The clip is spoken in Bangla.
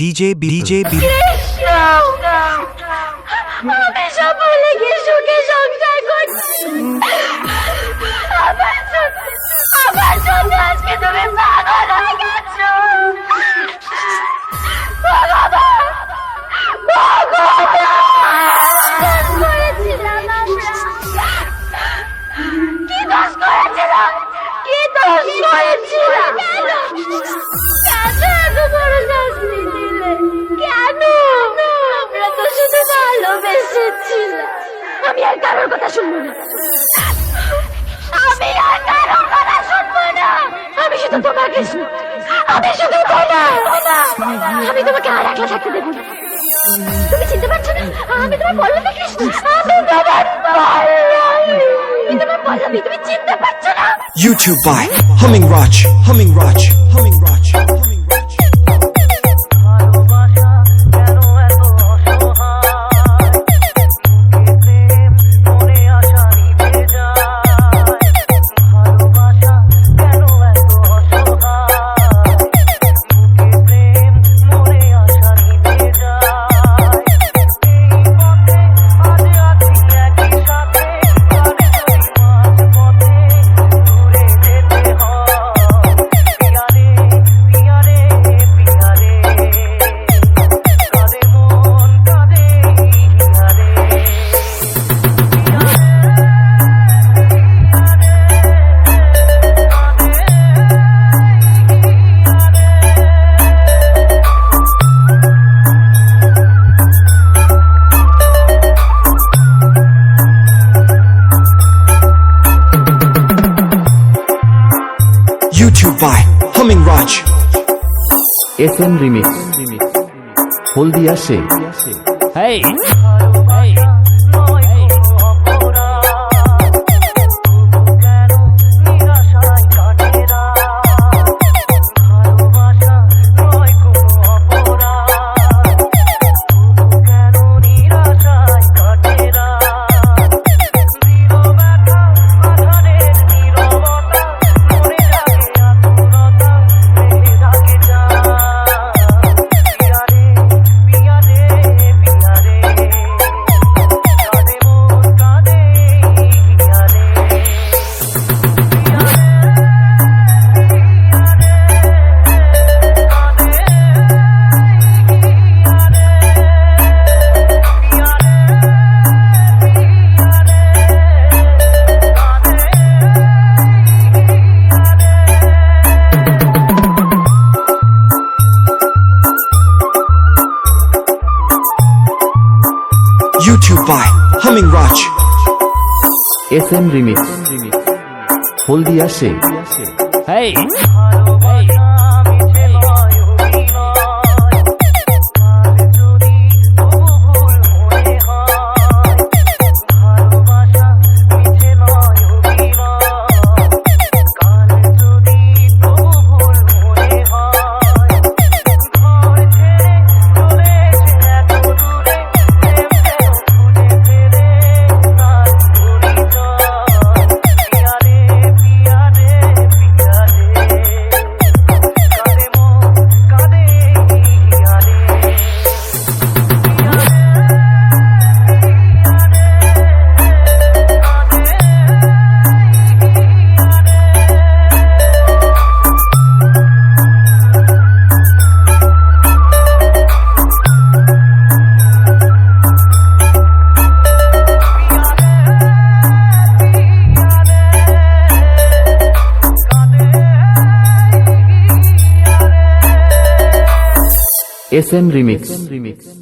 डीजे डीजे हमेशा बोलेगी सुखे संसार को যাচ্ছি। আমি আর কারোর কথা শুনব না। আমি আর কারোর কথা শুনব না। আমি শুধু তোমাকে আমি শুধু তোমার আমি তোমাকে আর একলা থাকতে দেবো না। তুমি চিনতে পারছ না? আমি তোমার পল্লবী কৃষ্ণ। আমি তোমার পল্লবী, তুমি চিনতে পারছ না? YouTube by Humming Raj Humming Raj, Humming you by Humming Raj. FM Remix. Hold the Hey! Hey. S M remix. Haldia say SM Remix. SM Remix.